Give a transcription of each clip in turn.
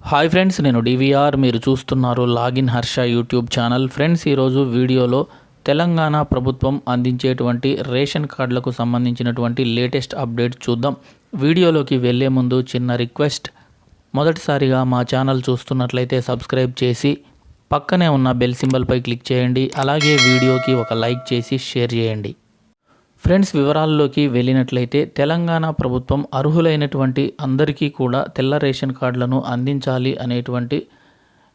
Hi friends నేను DVR మీరు చూస్తున్నారు login Harsha YouTube channel friends ఈరోజు వీడియోలో తెలంగాణ ప్రభుత్వం అందించేటువంటి రేషన్ కార్డులకు సంబంధించినటువంటి లేటెస్ట్ అప్డేట్ చూద్దాం. వీడియోలోకి వెళ్ళే ముందు చిన్న రిక్వెస్ట్. మొదటిసారిగా మా ఛానల్ చూస్తున్నట్లయితే సబ్స్క్రైబ్ చేసి పక్కనే ఉన్న బెల్ సింబల్పై క్లిక్ చేయండి. అలాగే వీడియోకి ఒక లైక్ చేసి షేర్ చేయండి. ఫ్రెండ్స్ వివరాల్లోకి వెళ్ళినట్లయితే తెలంగాణ ప్రభుత్వం అర్హులైనటువంటి అందరికీ కూడా తెల్ల రేషన్ కార్డులను అందించాలి అనేటువంటి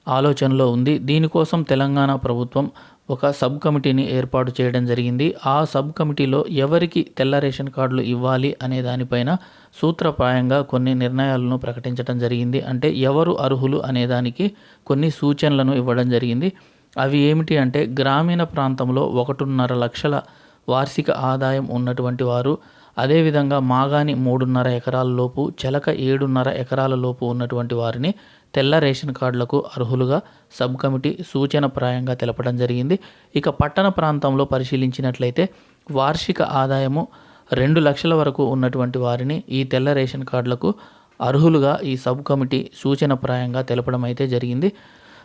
ఆలోచనలో ఉంది. దీనికోసం తెలంగాణ ప్రభుత్వం ఒక సబ్ కమిటీని ఏర్పాటు చేయడం జరిగింది. ఆ సబ్ కమిటీలో ఎవరికి తెల్ల రేషన్ కార్డులు ఇవ్వాలి అనే దానిపైన సూత్రప్రాయంగా కొన్ని నిర్ణయాలను ప్రకటించడం జరిగింది. అంటే ఎవరు అర్హులు అనే దానికి కొన్ని సూచనలను ఇవ్వడం జరిగింది. అవి ఏమిటి అంటే గ్రామీణ ప్రాంతంలో ఒకటిన్నర లక్షల వార్షిక ఆదాయం ఉన్నటువంటి వారు అదేవిధంగా మాగాని మూడున్నర ఎకరాల లోపు చెలక ఏడున్నర ఎకరాల లోపు ఉన్నటువంటి వారిని తెల్ల రేషన్ కార్డులకు అర్హులుగా సబ్ కమిటీ సూచన ప్రాయంగా తెలపడం జరిగింది. ఇక పట్టణ ప్రాంతంలో పరిశీలించినట్లయితే వార్షిక ఆదాయము రెండు లక్షల వరకు ఉన్నటువంటి వారిని ఈ తెల్ల రేషన్ కార్డులకు అర్హులుగా ఈ సబ్ కమిటీ సూచన ప్రాయంగా తెలపడం అయితే జరిగింది.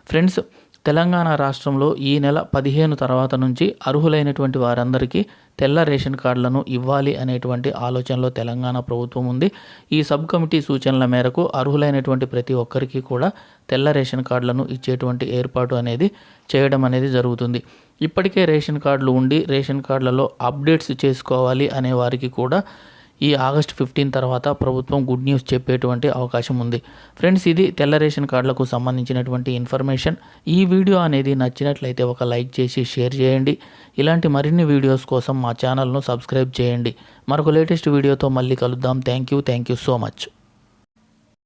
ఫ్రెండ్స్ తెలంగాణ రాష్ట్రంలో ఈ నెల పదిహేను తర్వాత నుంచి అర్హులైనటువంటి వారందరికీ తెల్ల రేషన్ కార్డులను ఇవ్వాలి అనేటువంటి ఆలోచనలో తెలంగాణ ప్రభుత్వం ఉంది. ఈ సబ్ కమిటీ సూచనల మేరకు అర్హులైనటువంటి ప్రతి ఒక్కరికి కూడా తెల్ల రేషన్ కార్డులను ఇచ్చేటువంటి ఏర్పాటు అనేది చేయడం అనేది జరుగుతుంది. ఇప్పటికే రేషన్ కార్డులు ఉండి రేషన్ కార్డులలో అప్డేట్స్ చేసుకోవాలి అనే వారికి కూడా ఈ ఆగస్ట్ ఫిఫ్టీన్ తర్వాత ప్రభుత్వం గుడ్ న్యూస్ చెప్పేటువంటి అవకాశం ఉంది. ఫ్రెండ్స్ ఇది తెల్ల రేషన్ కార్డులకు సంబంధించినటువంటి ఇన్ఫర్మేషన్. ఈ వీడియో అనేది నచ్చినట్లయితే ఒక లైక్ చేసి షేర్ చేయండి. ఇలాంటి మరిన్ని వీడియోస్ కోసం మా ఛానల్ను సబ్స్క్రైబ్ చేయండి. మరొక లేటెస్ట్ వీడియోతో మళ్ళీ కలుద్దాం. Thank you thank you so much.